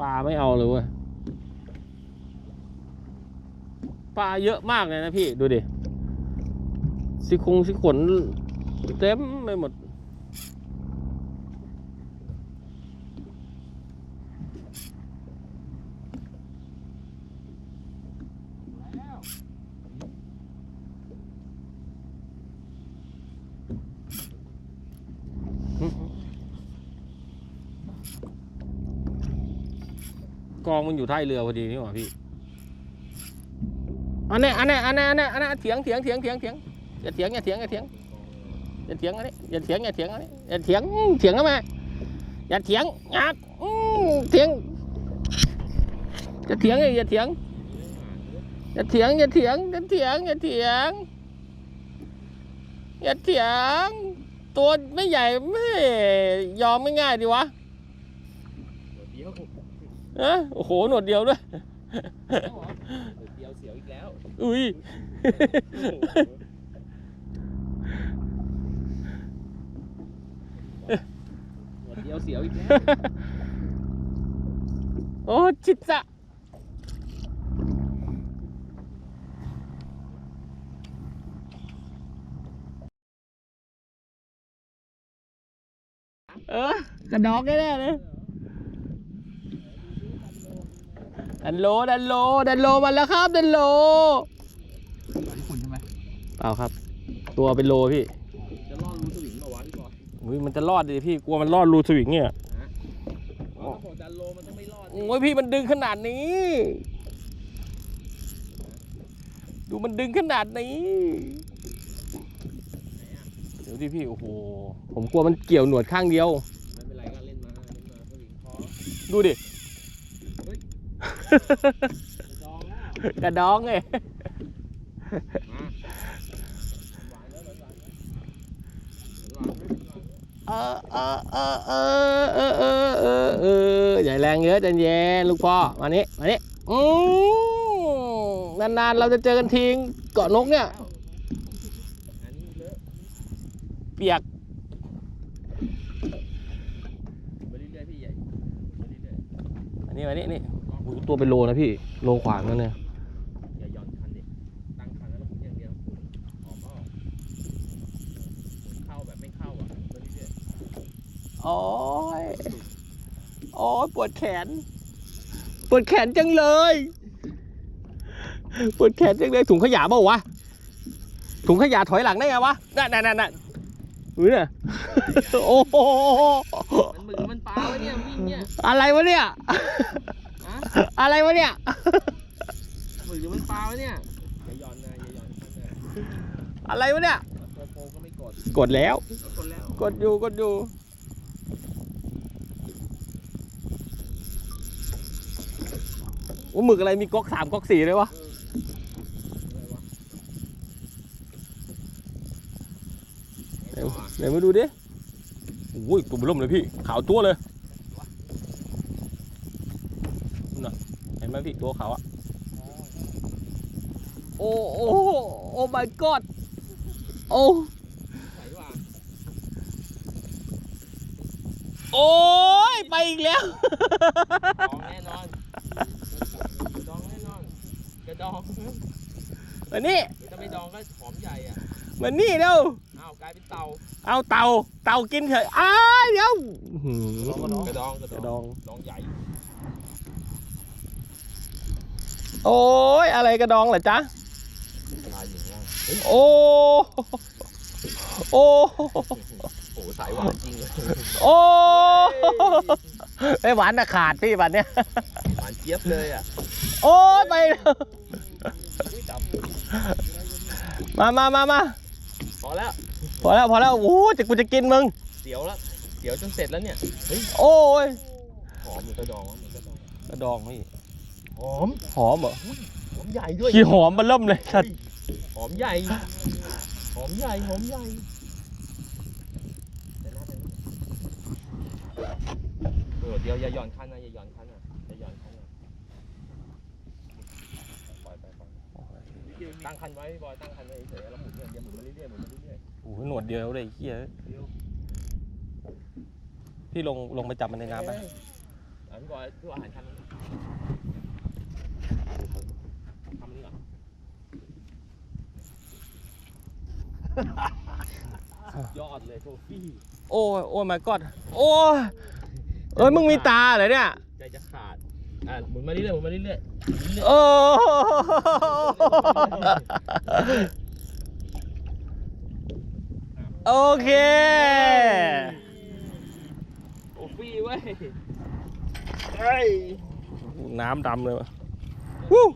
ปลาไม่เอาเลยเว้ยปลาเยอะมากเลยนะพี่ ดูดิสิคงสิขนเต็มไปหมด องมันอยู่ท้ายเรือพอดีนี่หว่าพี่อันนี้อันนี้อันนี้อันนี้อันนี้เถียงเถียงเถียงเถียงเถียงอย่าเถียงอย่าเถียงอย่าเถียงอย่าเถียงอันนี้อย่าเถียงอย่าเถียงอันนี้อย่าเถียงเถียงทำไมอย่าเถียงงักเถียงอย่าเถียงอย่าเถียงอย่าเถียงอย่าเถียงอย่าเถียงอย่าเถียงอย่าเถียงตัวไม่ใหญ่ไม่ยอมไม่ง่ายดีวะ เอะโอ้โหหนวดเดียวด้วยเดียวเสียวอีกแล้ว อุ้ยเดียวเสียวอีกแล้ว โอ้จิตจะเออกระดอกแน่ๆเลย ดันโลดันโลดันโลมาแล้วครับดันโลญี่ปุ่นใช่ไหมเปล่าครับ ตัวเป็นโลพี่จะล่อรูสวิงมาวะพี่บอยอุ้ยมันจะรอดดิพี่กลัวมันรอดรูสวิงเนี่ยอ๋อถ้าบอกจันโลมันต้องไม่รอดโอ้ยพี่มันดึงขนาดนี้ ดูมันดึงขนาดนี้เดี๋ยวดิพี่โอ้โหผมกลัวมันเกี่ยวหนวดข้างเดียวไม่เป็นไรก็เล่นมาเล่นมาสวิงพอดูดิจองแล้ว กระดองไงเออเออเออเออเออเออเอออย่แรงเยอะใจเย็นลูกพ่อมานี่มานี่อืนานๆเราจะเจอกันทีเกาะนกเนี่ยอันนี้เปียกไปเรื่อยๆพี่ใหญ่ไปเรื่อยอันนี้มานี่นี่โอ้โห ตัวเป็นโลนะพี่ โลขวางนั่นเนี่ยๆอย่าหย่อนคันดิตั้งคันแล้วหมุนอย่างเดียวหมุนออกก็ออกหมุนเข้าแบบไม่เข้าอะไปเรื่อยโอ้ยโอ้ยปวดแขน ปวดแขนจังเลย ปวดแขนจังเลย ถุงขยะเปล่าวะ ถุงขยะถอยหลังได้ไงวะ นั่นนั่นนั่นนั่นอุ้ยเนี่ยโอ้โหๆมันมือมันปลาวะเนี่ยวิ่งเนี่ย อะไรวะเนี่ยฮะ อะไรวะเนี่ยมือมันปลาวะเนี่ยอย่าหย่อนนะอย่าหย่อนคันนะอะไรวะเนี่ยโปโปก็ไม่กดกดแล้ว กดแล้วกดอยู่กดอยู่ว่าหมึกอะไรมีก๊อกสามก๊อกสี่เลยวะอะไรวะไหนไหนมาดูดิโอ้ยตัวเบล่มเลยพี่ ขาวตัวเลยนู่นน่ะ เห็นไหมพี่ตัวขาวอะโอ้โอ้โอ้ my god โอ้ไหนวะโอ้ยไปอีกแล้วดองแน่นอนดองแน่นอนกระดองมานี่ถ้าไม่ดองก็หอมใหญ่อะมานี่เร็วอ้าวกลายเป็นเตาเอาเต่าเต่ากินเถอะอ้ายเดี๋ยวอื้อหือกระดองกระกระดดององดองใหญ่ โอ้ยอะไรกระดองเหรอจ๊ะลายอยู่ข้างล่างเฮ้ยโอ้โอ้โอ้สายหวานจริงเลยโอ้ไอหวานน่ะขาดพี่บัดเนี้ยหวานเจี๊ยบเลยอะโอ้ยไปแล้วอุ้ยจับมามามามาพอแล้วพอแล้วพอแล้วโอ้จะกูจะกินมึงเสียวแล้วเสียวจนเสร็จแล้วเนี่ยเฮ้ยโอ้ยหอมเหมือนกระดองวะเหมือนกระดองกระดองพี่ หอมหอมเหรอหอมใหญ่ด้วยขี้หอมมันเริ่มเลยชัดหอมใหญ่ หอมใหญ่หอมใหญ่แต่หน้าเป็นเออเดี๋ยวอย่าหย่อนคันนะอย่าหย่อนคันนะอย่าหย่อนคันนะปล่อยไปปล่อยตั้งคันไว้พี่บอยตั้งคันไว้เฉยๆแล้วหมุนเนี่ยเดี๋ยวหมุนมาเรื่อยๆหมุนมาเรื่อยโอ้โหหนวดเดียวเลยไอ้เฮียพี่ลงลงไปจับมันในๆน้ำไปเอ้ยอะพี่บอยพี่บอยหันคันนั้นทำอันนี้ก่อน ยอดเลยโทฟี่โอ้ยโอ้ย my god โอ้ยเอ้ยมึงมีตาเหรอเนี่ย ใจจะขาด อะหมุนมาเรื่อยๆหมุนมาเรื่อยๆหมุนเรื่อยโอ้โอเค ๆโอ้ฟี่เว้ย น้ำดำเลยวะวู้